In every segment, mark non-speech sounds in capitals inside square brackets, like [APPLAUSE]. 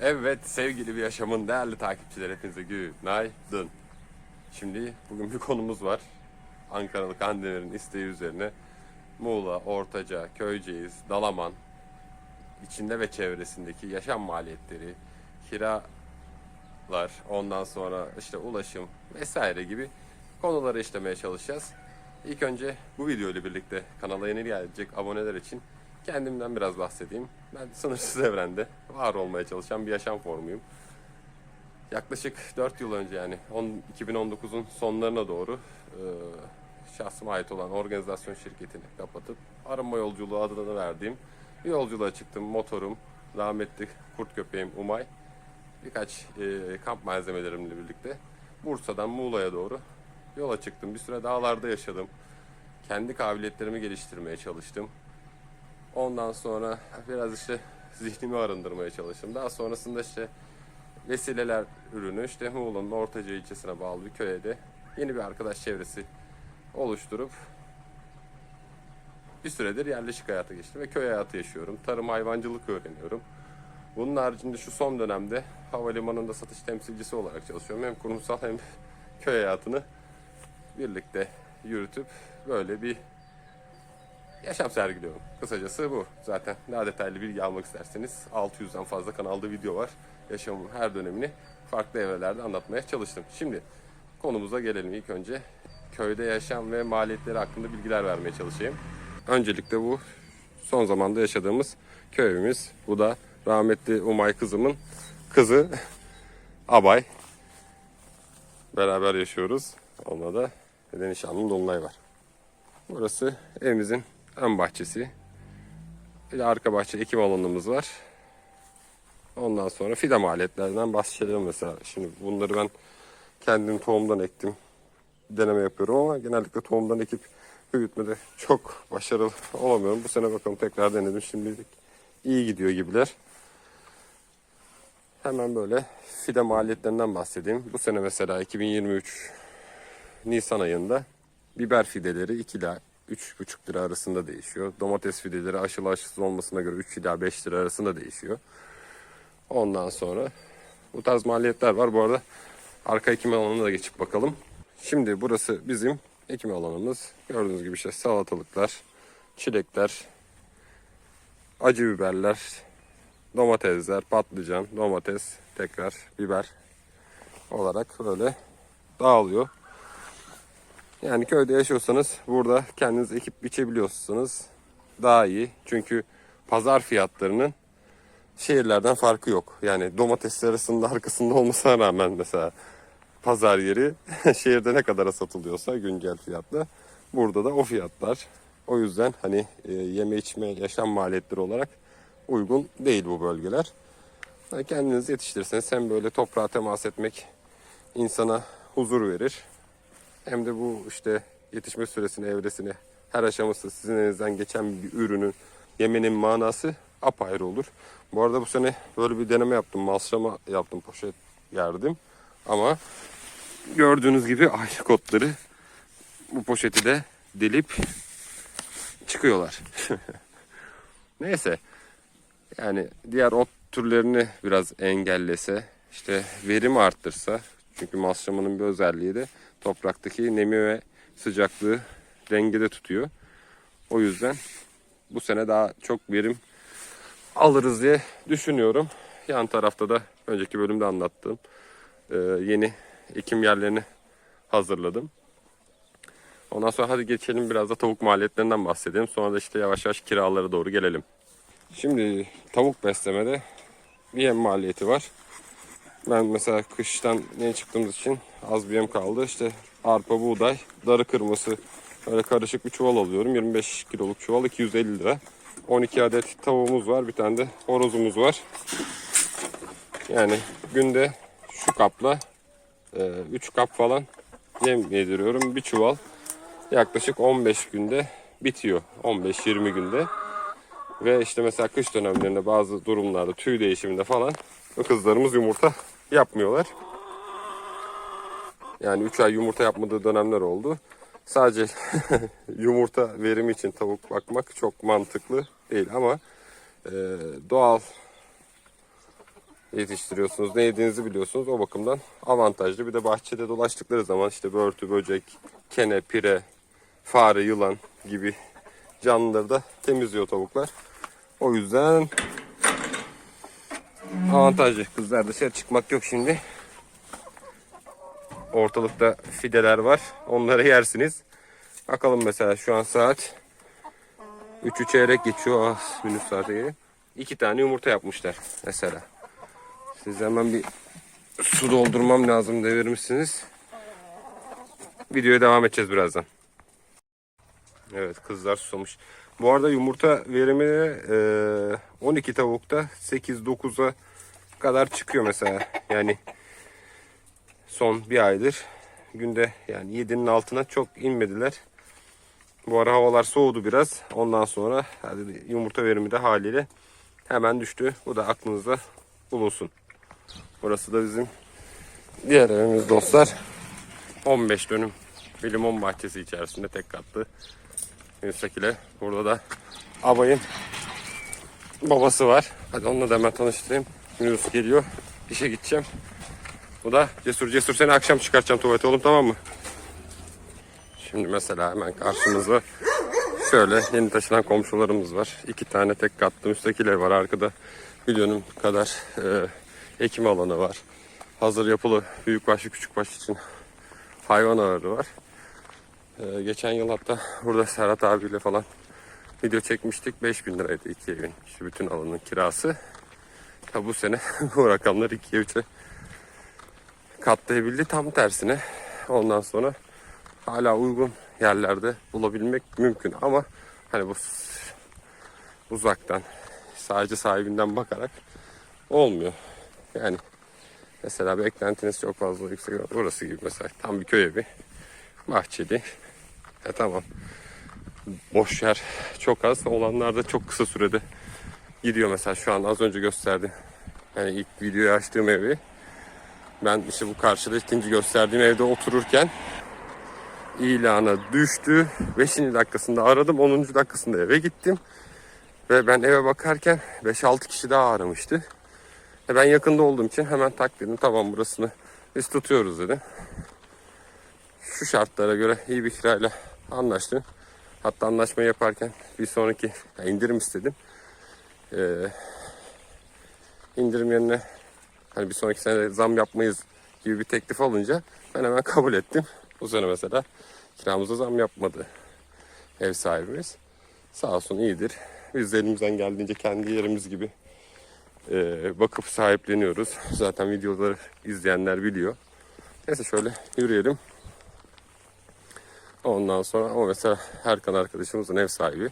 Evet sevgili bir yaşamın değerli takipçiler hepinize günaydın. Şimdi bugün bir konumuz var. Ankaralı Kandemir'in isteği üzerine Muğla, Ortaca, Köyceğiz, Dalaman içinde ve çevresindeki yaşam maliyetleri, kiralar, ondan sonra işte ulaşım vesaire gibi konuları işlemeye çalışacağız. İlk önce bu video ile birlikte kanala yeni gelecek aboneler için kendimden biraz bahsedeyim. Ben sınırsız evrende var olmaya çalışan bir yaşam formuyum. Yaklaşık 4 yıl önce yani 10 2019'un sonlarına doğru e, şahsıma ait olan organizasyon şirketini kapatıp arınma yolculuğu adını verdiğim bir yolculuğa çıktım. Motorum, rahmetli kurt köpeğim Umay, birkaç e, kamp malzemelerimle birlikte Bursa'dan Muğla'ya doğru yola çıktım. Bir süre dağlarda yaşadım. Kendi kabiliyetlerimi geliştirmeye çalıştım. Ondan sonra biraz işte zihnimi arındırmaya çalıştım. Daha sonrasında işte vesileler ürünü işte Muğla'nın Ortaca ilçesine bağlı bir köye de yeni bir arkadaş çevresi oluşturup bir süredir yerleşik hayata geçtim ve köy hayatı yaşıyorum. Tarım hayvancılık öğreniyorum. Bunun haricinde şu son dönemde havalimanında satış temsilcisi olarak çalışıyorum. Hem kurumsal hem köy hayatını birlikte yürütüp böyle bir yaşam sergiliyorum. Kısacası bu. Zaten daha detaylı bilgi almak isterseniz 600'den fazla kanalda video var. Yaşamın her dönemini farklı evrelerde anlatmaya çalıştım. Şimdi konumuza gelelim ilk önce. Köyde yaşam ve maliyetleri hakkında bilgiler vermeye çalışayım. Öncelikle bu son zamanda yaşadığımız köyümüz. Bu da rahmetli Umay kızımın kızı Abay. Beraber yaşıyoruz. Onunla da nişanlım Dolunay var. Burası evimizin ön bahçesi. Bir de arka bahçe ekim alanımız var. Ondan sonra fide maliyetlerinden bahsedelim mesela. Şimdi bunları ben kendim tohumdan ektim. Deneme yapıyorum ama genellikle tohumdan ekip büyütmede çok başarılı [LAUGHS] olamıyorum. Bu sene bakalım tekrar denedim. Şimdilik iyi gidiyor gibiler. Hemen böyle fide maliyetlerinden bahsedeyim. Bu sene mesela 2023 Nisan ayında biber fideleri 2 ila 3,5 lira arasında değişiyor. Domates fideleri aşılı aşısız olmasına göre 3 ila 5 lira arasında değişiyor. Ondan sonra bu tarz maliyetler var. Bu arada arka ekim alanına da geçip bakalım. Şimdi burası bizim ekim alanımız. Gördüğünüz gibi işte salatalıklar, çilekler, acı biberler, domatesler, patlıcan, domates, tekrar biber olarak böyle dağılıyor. Yani köyde yaşıyorsanız burada kendiniz ekip biçebiliyorsunuz. Daha iyi. Çünkü pazar fiyatlarının şehirlerden farkı yok. Yani domates arasında arkasında olmasına rağmen mesela pazar yeri [LAUGHS] şehirde ne kadara satılıyorsa güncel fiyatla burada da o fiyatlar. O yüzden hani e, yeme içme yaşam maliyetleri olarak uygun değil bu bölgeler. Yani kendiniz yetiştirirseniz hem böyle toprağa temas etmek insana huzur verir. Hem de bu işte yetişme süresini, evresini, her aşaması sizin elinizden geçen bir ürünün yemenin manası apayrı olur. Bu arada bu sene böyle bir deneme yaptım. Malşama yaptım, poşet gerdim. Ama gördüğünüz gibi aylık otları bu poşeti de delip çıkıyorlar. [LAUGHS] Neyse. Yani diğer ot türlerini biraz engellese, işte verim arttırsa. Çünkü masramanın bir özelliği de topraktaki nemi ve sıcaklığı dengede tutuyor. O yüzden bu sene daha çok verim alırız diye düşünüyorum. Yan tarafta da önceki bölümde anlattığım e, yeni ekim yerlerini hazırladım. Ondan sonra hadi geçelim biraz da tavuk maliyetlerinden bahsedelim. Sonra da işte yavaş yavaş kiralara doğru gelelim. Şimdi tavuk beslemede bir yem maliyeti var. Ben mesela kıştan yeni çıktığımız için az bir yem kaldı. İşte arpa, buğday, darı kırması böyle karışık bir çuval alıyorum. 25 kiloluk çuval 250 lira. 12 adet tavuğumuz var. Bir tane de horozumuz var. Yani günde şu kapla 3 kap falan yem yediriyorum. Bir çuval yaklaşık 15 günde bitiyor. 15-20 günde. Ve işte mesela kış dönemlerinde bazı durumlarda tüy değişiminde falan kızlarımız yumurta yapmıyorlar. Yani 3 ay yumurta yapmadığı dönemler oldu. Sadece [LAUGHS] yumurta verimi için tavuk bakmak çok mantıklı değil ama e, doğal yetiştiriyorsunuz. Ne yediğinizi biliyorsunuz. O bakımdan avantajlı. Bir de bahçede dolaştıkları zaman işte börtü, böcek, kene, pire, fare, yılan gibi canlıları da temizliyor tavuklar. O yüzden avantajlı. Kızlar dışarı çıkmak yok şimdi. Ortalıkta fideler var. Onları yersiniz. Bakalım mesela şu an saat 3'ü çeyrek geçiyor. Ah minüt saate geliyor. İki tane yumurta yapmışlar mesela. Siz hemen bir su doldurmam lazım devirmişsiniz. Videoya devam edeceğiz birazdan. Evet kızlar susamış. Bu arada yumurta verimi e, 12 tavukta 8-9'a kadar çıkıyor mesela. Yani son bir aydır günde yani 7'nin altına çok inmediler. Bu ara havalar soğudu biraz. Ondan sonra hadi yumurta verimi de haliyle hemen düştü. Bu da aklınızda bulunsun. Burası da bizim diğer evimiz dostlar. 15 dönüm bir limon bahçesi içerisinde tek katlı müstakile. Burada da abayın babası var. Hadi onunla da hemen tanıştırayım. Yunus geliyor. İşe gideceğim. Bu da Cesur. Cesur seni akşam çıkartacağım tuvalete oğlum tamam mı? Şimdi mesela hemen karşımızda şöyle yeni taşınan komşularımız var. İki tane tek katlı müstakil ev var. Arkada milyonum kadar e, ekim alanı var. Hazır yapılı büyükbaş küçükbaş için hayvan ağırı var. E, geçen yıl hatta burada Serhat abiyle falan video çekmiştik. 5000 liraydı iki evin. İşte bütün alanın kirası. Ya bu sene [LAUGHS] bu rakamlar 2'ye 3'e katlayabildi. Tam tersine ondan sonra hala uygun yerlerde bulabilmek mümkün ama hani bu uzaktan sadece sahibinden bakarak olmuyor. Yani mesela beklentiniz çok fazla yüksek. Burası gibi mesela tam bir köy evi. Bahçeli. E tamam. Boş yer çok az. Olanlar da çok kısa sürede gidiyor mesela şu an az önce gösterdi. Yani ilk videoyu açtığım evi ben işte bu karşıda ikinci gösterdiğim evde otururken ilana düştü. 5. dakikasında aradım. 10. dakikasında eve gittim. Ve ben eve bakarken 5-6 kişi daha aramıştı. E ben yakında olduğum için hemen tak dedim. Tamam burasını biz tutuyoruz dedim. Şu şartlara göre iyi bir kirayla anlaştım. Hatta anlaşmayı yaparken bir sonraki yani indirim istedim. Ee, indirim yerine hani bir sonraki sene zam yapmayız gibi bir teklif alınca ben hemen [LAUGHS] kabul ettim. Bu sene mesela kiramıza zam yapmadı ev sahibimiz. Sağ olsun iyidir. Biz de elimizden geldiğince kendi yerimiz gibi e, bakıp sahipleniyoruz. Zaten videoları izleyenler biliyor. Neyse şöyle yürüyelim. Ondan sonra o mesela Erkan arkadaşımızın ev sahibi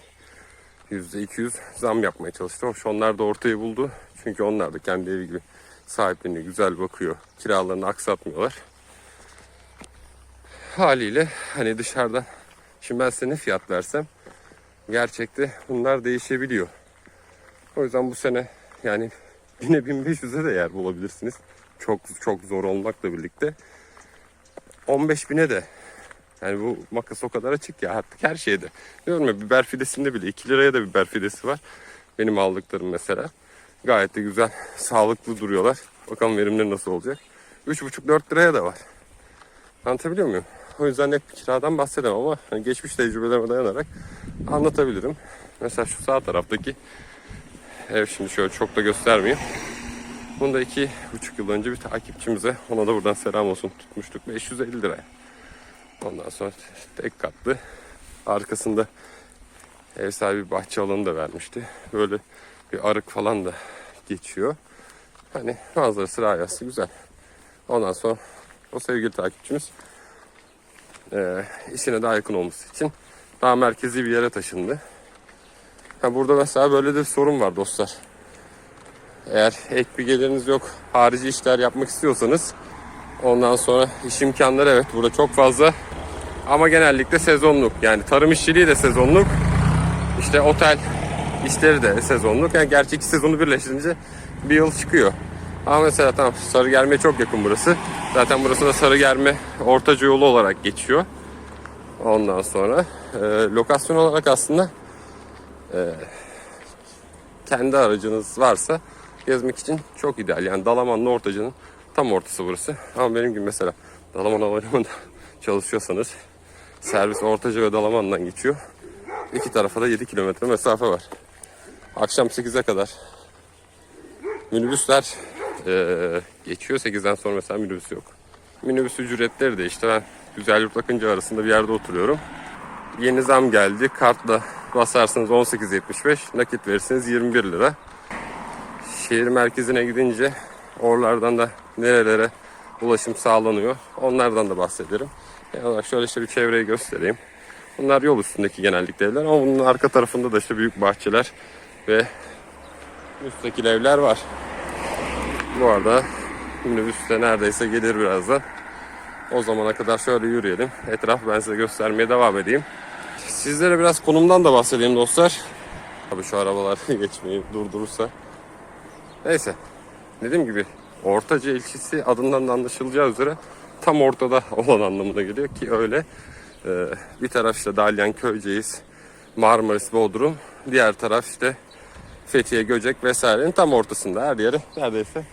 %200 zam yapmaya çalıştı. Hoş onlar da ortayı buldu. Çünkü onlar da kendi evi gibi sahipleniyor, güzel bakıyor. Kiralarını aksatmıyorlar. Haliyle hani dışarıdan şimdi ben size ne fiyat versem gerçekte bunlar değişebiliyor. O yüzden bu sene yani yine 1500'e de yer bulabilirsiniz. Çok çok zor olmakla birlikte. 15 bine de yani bu makas o kadar açık ya artık her şeyde. Diyorum ya biber fidesinde bile 2 liraya da biber fidesi var. Benim aldıklarım mesela. Gayet de güzel, sağlıklı duruyorlar. Bakalım verimleri nasıl olacak. 3,5-4 liraya da var. Anlatabiliyor muyum? O yüzden hep kiradan bahsedemem ama hani geçmiş tecrübelerime dayanarak anlatabilirim. Mesela şu sağ taraftaki ev şimdi şöyle çok da göstermeyeyim. Bunu da iki buçuk yıl önce bir takipçimize ona da buradan selam olsun tutmuştuk. 550 liraya. Ondan sonra tek katlı. Arkasında ev sahibi bahçe alanı da vermişti. Böyle bir arık falan da geçiyor. Hani manzarası rayası güzel. Ondan sonra o sevgili takipçimiz e, işine daha yakın olması için daha merkezi bir yere taşındı. Ha, burada mesela böyle de bir sorun var dostlar. Eğer ek bir geliriniz yok, harici işler yapmak istiyorsanız ondan sonra iş imkanları evet burada çok fazla ama genellikle sezonluk. Yani tarım işçiliği de sezonluk. İşte otel işleri de sezonluk. Yani gerçi iki sezonu birleştirince bir yıl çıkıyor. Ama mesela tamam Sarıgerme'ye çok yakın burası. Zaten burası da Sarıgerme ortaca yolu olarak geçiyor. Ondan sonra e, lokasyon olarak aslında e, kendi aracınız varsa gezmek için çok ideal. Yani Dalaman'la Ortaca'nın tam ortası burası. Ama benim gibi mesela Dalaman Havalimanı'nda [LAUGHS] çalışıyorsanız servis Ortaca ve Dalaman'dan geçiyor. İki tarafa da 7 kilometre mesafe var. Akşam 8'e kadar minibüsler eee, geçiyor. 8'den sonra mesela minibüs yok. Minibüs ücretleri de işte ben Güzelyurt Akıncı arasında bir yerde oturuyorum. Yeni zam geldi. Kartla basarsınız 18.75, nakit verirsiniz 21 lira. Şehir merkezine gidince oralardan da nerelere ulaşım sağlanıyor. Onlardan da bahsederim. Olarak şöyle işte bir çevreyi göstereyim. Bunlar yol üstündeki genellikle evler ama bunun arka tarafında da işte büyük bahçeler ve müstakil evler var. Bu arada minibüs de neredeyse gelir birazdan. O zamana kadar şöyle yürüyelim. Etrafı ben size göstermeye devam edeyim. Sizlere biraz konumdan da bahsedeyim dostlar. Tabii şu arabalar [LAUGHS] geçmeyi durdurursa. Neyse. Dediğim gibi Ortaca ilçesi adından da anlaşılacağı üzere tam ortada [LAUGHS] olan anlamına geliyor ki öyle. Ee, bir taraf işte Dalyan, Köyceğiz, Marmaris, Bodrum. Diğer taraf işte Fethiye, Göcek vesairenin tam ortasında her yeri neredeyse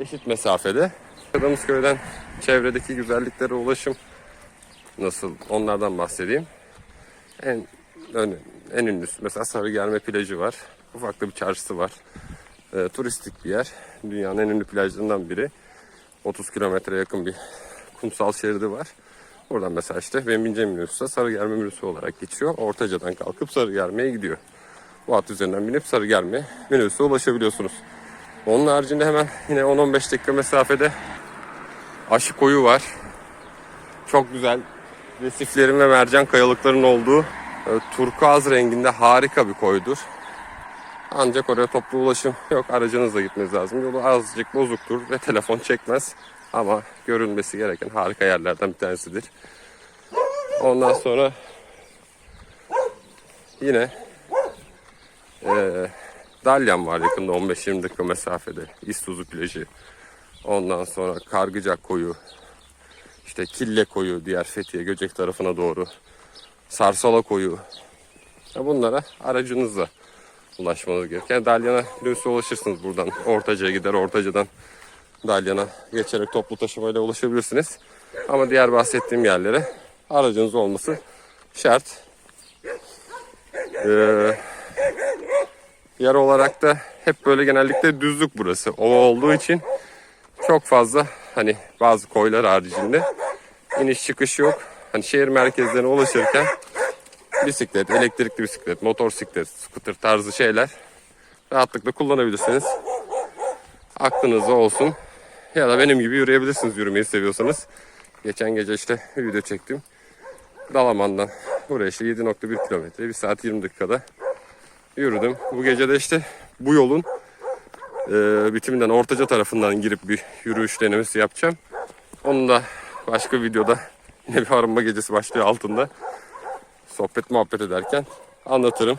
eşit mesafede. Yaşadığımız köyden çevredeki güzelliklere ulaşım nasıl onlardan bahsedeyim. En ön, en ünlüsü mesela Sarıgerme plajı var. Ufak da bir çarşısı var. Ee, turistik bir yer. Dünyanın en ünlü plajlarından biri. 30 kilometre yakın bir kumsal şeridi var. Buradan mesela işte benim bineceğim minibüste Sarıgerme minibüsü olarak geçiyor. Ortaca'dan kalkıp Sarıgerme'ye gidiyor. Bu hat üzerinden binip Sarıgerme minibüse ulaşabiliyorsunuz. Onun haricinde hemen yine 10-15 dakika mesafede Aşı koyu var. Çok güzel resiflerin ve mercan kayalıkların olduğu e, turkuaz renginde harika bir koydur. Ancak oraya toplu ulaşım yok. Aracınızla gitmeniz lazım. Yolu azıcık bozuktur ve telefon çekmez. Ama görülmesi gereken harika yerlerden bir tanesidir. Ondan sonra yine e, Dalyan var yakında 15-20 dakika mesafede. İstuzu plajı. Ondan sonra Kargıcak koyu. işte Kille koyu diğer Fethiye Göcek tarafına doğru. Sarsala koyu. Bunlara aracınızla ulaşmanız gerekiyor. Dalyan'a Lüs'e ulaşırsınız buradan. Ortaca'ya gider. Ortaca'dan Dalyan'a geçerek toplu taşımayla ulaşabilirsiniz. Ama diğer bahsettiğim yerlere aracınız olması şart. Ee, yer olarak da hep böyle genellikle düzlük burası. Ova olduğu için çok fazla hani bazı koylar haricinde iniş çıkış yok. Hani şehir merkezlerine ulaşırken bisiklet, elektrikli bisiklet, motosiklet, scooter tarzı şeyler rahatlıkla kullanabilirsiniz. Aklınızda olsun. Ya da benim gibi yürüyebilirsiniz yürümeyi seviyorsanız. Geçen gece işte video çektim. Dalaman'dan buraya işte 7.1 kilometre, 1 saat 20 dakikada yürüdüm. Bu gece de işte bu yolun e, bitiminden Ortaca tarafından girip bir yürüyüş denemesi yapacağım. Onu da başka videoda yine bir arınma gecesi başlıyor altında. Sohbet muhabbet ederken anlatırım.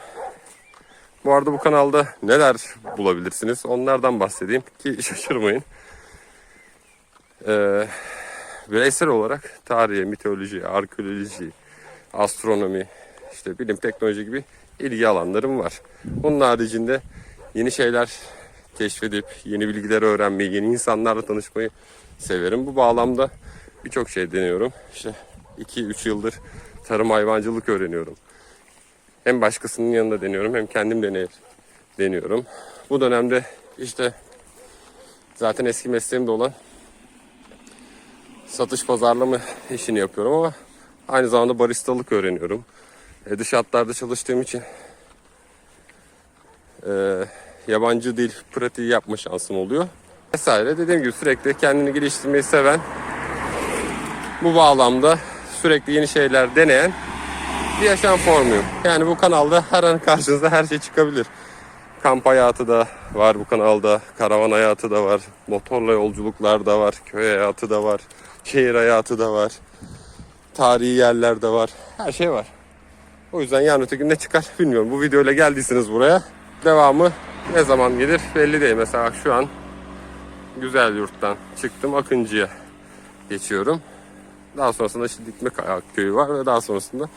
Bu arada bu kanalda neler bulabilirsiniz onlardan bahsedeyim ki [LAUGHS] şaşırmayın. Ee, bireysel olarak tarihe, mitoloji, arkeoloji, astronomi, işte bilim, teknoloji gibi ilgi alanlarım var. Bunun haricinde yeni şeyler keşfedip yeni bilgiler öğrenmeyi, yeni insanlarla tanışmayı severim. Bu bağlamda birçok şey deniyorum. İşte 2-3 yıldır tarım hayvancılık öğreniyorum. Hem başkasının yanında deniyorum hem kendim deney deniyorum. Bu dönemde işte zaten eski mesleğimde olan satış pazarlama işini yapıyorum ama aynı zamanda baristalık öğreniyorum. E, dış hatlarda çalıştığım için e, yabancı dil pratiği yapma şansım oluyor. Vesaire dediğim gibi sürekli kendini geliştirmeyi seven bu bağlamda sürekli yeni şeyler deneyen bir yaşam formuyum. Yani bu kanalda her an karşınıza her şey çıkabilir. Kamp hayatı da var bu kanalda, karavan hayatı da var, motorla yolculuklar da var, köy hayatı da var, şehir hayatı da var, tarihi yerler de var, her şey var. O yüzden yarın öte gün ne çıkar [LAUGHS] bilmiyorum. Bu videoyla geldiyseniz buraya devamı ne zaman gelir belli değil. Mesela şu an Güzel Yurt'tan çıktım Akıncı'ya geçiyorum. Daha sonrasında işte Dikme Köyü var ve daha sonrasında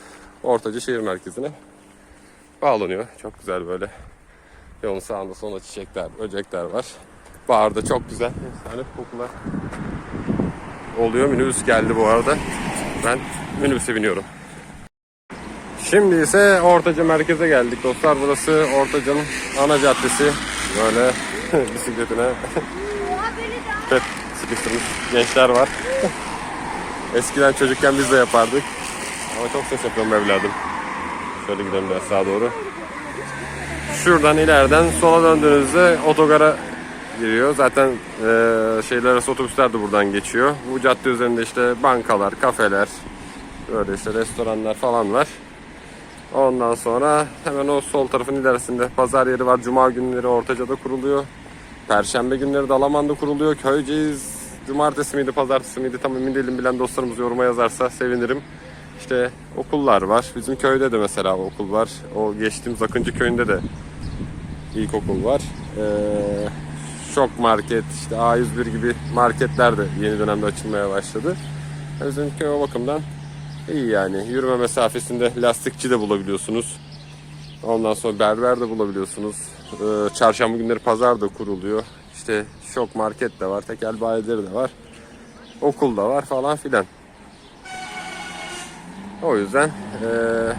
Ortaca şehir merkezine bağlanıyor. Çok güzel böyle yolun sağında solunda çiçekler, böcekler var. Bağırdı çok güzel. Yani kokular oluyor. Minibüs geldi bu arada. Ben minibüse biniyorum. Şimdi ise Ortaca merkeze geldik dostlar. Burası Ortaca'nın ana caddesi. Böyle [LAUGHS] bisikletine pet sıkıştırmış gençler var. [LAUGHS] Eskiden çocukken biz de yapardık. Ama çok ses yapıyorum evladım. Şöyle gidelim biraz sağa doğru. Şuradan ileriden sola döndüğünüzde otogara giriyor. Zaten eee şeyler arası otobüsler de buradan geçiyor. Bu cadde üzerinde işte bankalar, kafeler, böyle işte restoranlar falan var. Ondan sonra hemen o sol tarafın ilerisinde pazar yeri var. Cuma günleri Ortaca'da kuruluyor. Perşembe günleri Dalaman'da kuruluyor. Köyceğiz cumartesi miydi pazartesi miydi tam emin değilim bilen dostlarımız yoruma yazarsa sevinirim. İşte okullar var. Bizim köyde de mesela okul var. O geçtiğimiz Akıncı köyünde de ilkokul var. Ee, şok market, işte A101 gibi marketler de yeni dönemde açılmaya başladı. Bizim köy o bakımdan iyi yani. Yürüme mesafesinde lastikçi de bulabiliyorsunuz. Ondan sonra berber de bulabiliyorsunuz. Ee, çarşamba günleri pazar da kuruluyor. İşte şok market de var, tekel bayileri de var. Okul da var falan filan. O yüzden eee,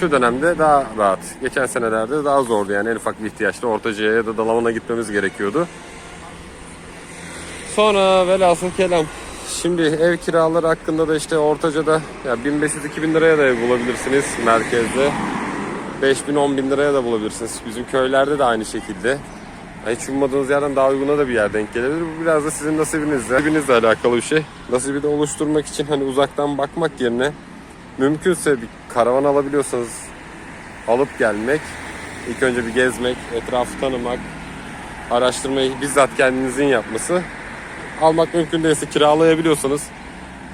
şu dönemde daha rahat. Geçen senelerde daha zordu yani en ufak bir ihtiyaçta Ortaca'ya ya da Dalaman'a gitmemiz gerekiyordu. Sonra velhasıl kelam. Şimdi ev kiraları hakkında da işte Ortaca'da ya 1500-2000 liraya da ev bulabilirsiniz merkezde. 5000 bin liraya da bulabilirsiniz. Bizim köylerde de aynı şekilde. Hiç ummadığınız yerden daha uyguna da bir yer denk gelebilir. Bu biraz da sizin nasibinizle, nasibinizle alakalı bir şey. Nasibi de oluşturmak için hani uzaktan bakmak yerine mümkünse bir karavan alabiliyorsanız alıp gelmek, ilk önce bir gezmek, etrafı tanımak, araştırmayı bizzat kendinizin yapması. Almak mümkün değilse kiralayabiliyorsanız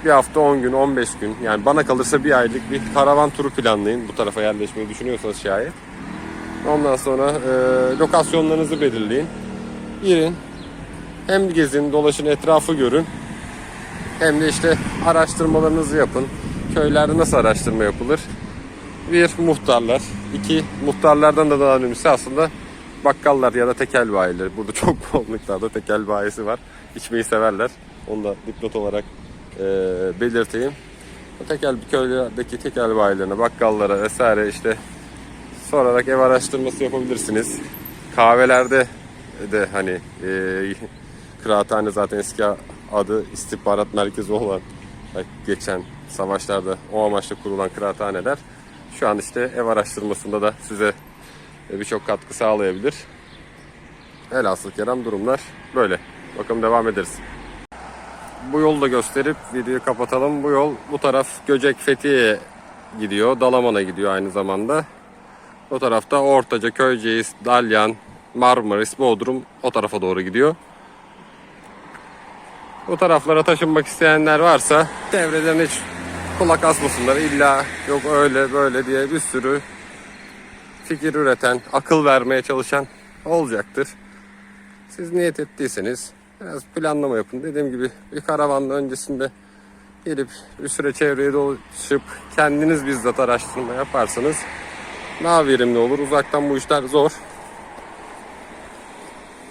bir hafta 10 gün, 15 gün yani bana kalırsa bir aylık bir karavan turu planlayın. Bu tarafa yerleşmeyi düşünüyorsanız şayet. Ondan sonra e, lokasyonlarınızı belirleyin. Girin. Hem gezin, dolaşın, etrafı görün. Hem de işte araştırmalarınızı yapın. Köylerde nasıl araştırma yapılır? Bir, muhtarlar. iki muhtarlardan da daha önemlisi aslında bakkallar ya da tekel bayileri. Burada [LAUGHS] çok bol miktarda tekel bayisi var. İçmeyi severler. Onu da dipnot olarak e, belirteyim. Tekel köylerdeki tekel bayilerine, bakkallara vesaire işte sorarak ev araştırması yapabilirsiniz. Kahvelerde de hani e, kıraathane zaten eski adı istihbarat merkezi olan geçen savaşlarda o amaçla kurulan kıraathaneler şu an işte ev araştırmasında da size e, birçok katkı sağlayabilir. Velhasıl kelam durumlar böyle. Bakalım devam ederiz. Bu yolu da gösterip videoyu kapatalım. Bu yol bu taraf Göcek Fethiye'ye gidiyor. Dalaman'a gidiyor aynı zamanda. O tarafta Ortaca, Köyceğiz, Dalyan, Marmaris, Bodrum o tarafa doğru gidiyor. Bu taraflara taşınmak isteyenler varsa çevreden hiç kulak asmasınlar. İlla yok öyle böyle diye bir sürü fikir üreten, akıl vermeye çalışan olacaktır. Siz niyet ettiyseniz biraz planlama yapın. Dediğim gibi bir karavanla öncesinde gelip bir süre çevreye dolaşıp kendiniz bizzat araştırma yaparsanız daha verimli olur. Uzaktan bu işler zor.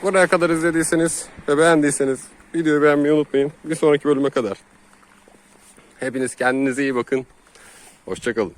Buraya kadar izlediyseniz ve beğendiyseniz videoyu beğenmeyi unutmayın. Bir sonraki bölüme kadar. Hepiniz kendinize iyi bakın. Hoşçakalın.